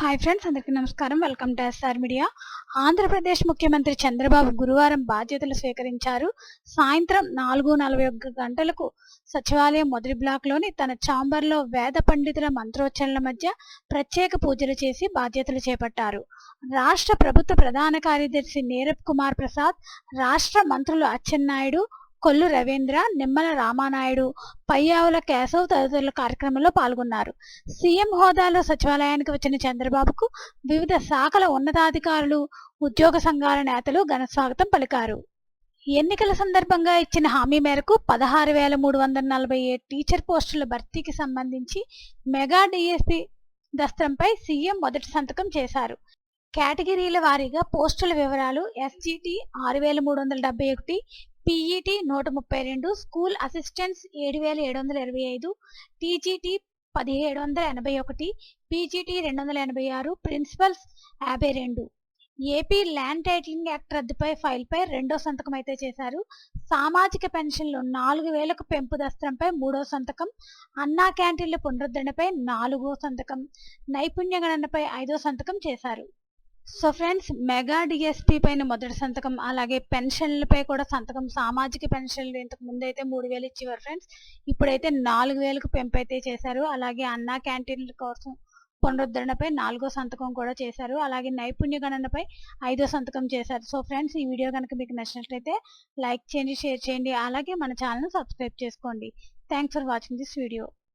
Hi friends అందరికీ నమస్కారం. Welcome to S R media Andhra Pradesh ముఖ్యమంత్రి చంద్రబాబు గురువారం బాధ్యతలు స్వీకరించారు. సాయంత్రం నాలుగు నలభై ఒక్క గంటలకు సచివాలయం మొదటి బ్లాక్లోని తన ఛాంబర్లో వేద పండితుల మంత్రోచ్చరణల మధ్య ప్రత్యేక పూజలు చేసి బాధ్యతలు చేపట్టారు. రాష్ట్ర ప్రభుత్వ ప్రధాన కార్యదర్శి నీరబ్ కుమార్ ప్రసాద్ రాష్ట్ర మంత్రులు అచ్చెన్నాయుడు కొల్లు రవీంద్ర నిమ్మల రామానాయుడు పయ్యావుల కేశవ్ తదితరుల కార్యక్రమంలో పాల్గొన్నారు. సీఎం హోదాలో సచివాలయానికి వచ్చిన చంద్రబాబుకు వివిధ శాఖల ఉన్నతాధికారులు ఉద్యోగ సంఘాల నేతలు ఘనస్వాగతం పలికారు. ఎన్నికల సందర్భంగా ఇచ్చిన హామీ మేరకు పదహారు వేల మూడు వందల నలభై ఏడు టీచర్ పోస్టుల భర్తీకి సంబంధించి మెగా డిఎస్పి దస్త్రంపై సీఎం మొదటి సంతకం చేశారు. కేటగిరీల వారీగా పోస్టుల వివరాలు ఎస్జిటి ఆరు వేల మూడు వందల డెబ్బై ఒకటి పీఈటీ నూట ముప్పై రెండు స్కూల్ అసిస్టెంట్స్ ఏడు వేల ఏడు వందల ఇరవై ఐదు టీజీటీ పదిహేడు వందల ఎనభై ఒకటి పీజీటీ రెండు వందల ఎనభై ఆరు ప్రిన్సిపల్స్ యాభై రెండు. ఏపీ ల్యాండ్ టైటిలింగ్ యాక్ట్ రద్దుపై ఫైల్పై రెండో సంతకం అయితే చేశారు. సామాజిక పెన్షన్లు నాలుగు వేలకు పెంపు దస్త్రంపై మూడో సంతకం అన్నా క్యాంటీన్ల పునరుద్ధరణపై నాలుగో సంతకం నైపుణ్య గణనపై ఐదో సంతకం చేశారు. సో ఫ్రెండ్స్ మెగా డిఎస్పి పైన మొదటి సంతకం అలాగే పెన్షన్లపై కూడా సంతకం సామాజిక పెన్షన్లు ఇంతకు ముందు అయితే మూడు వేలు ఇచ్చేవారు ఫ్రెండ్స్. ఇప్పుడైతే నాలుగు వేలకు పెంపు అయితే చేశారు. అలాగే అన్నా క్యాంటీన్ల కోసం పునరుద్ధరణపై నాలుగో సంతకం కూడా చేశారు. అలాగే నైపుణ్య గణనపై ఐదో సంతకం చేశారు. సో ఫ్రెండ్స్ ఈ వీడియో కనుక మీకు నచ్చినట్లయితే లైక్ చేయండి షేర్ చేయండి. అలాగే మన ఛానల్ సబ్స్క్రైబ్ చేసుకోండి. Thanks for watching this video.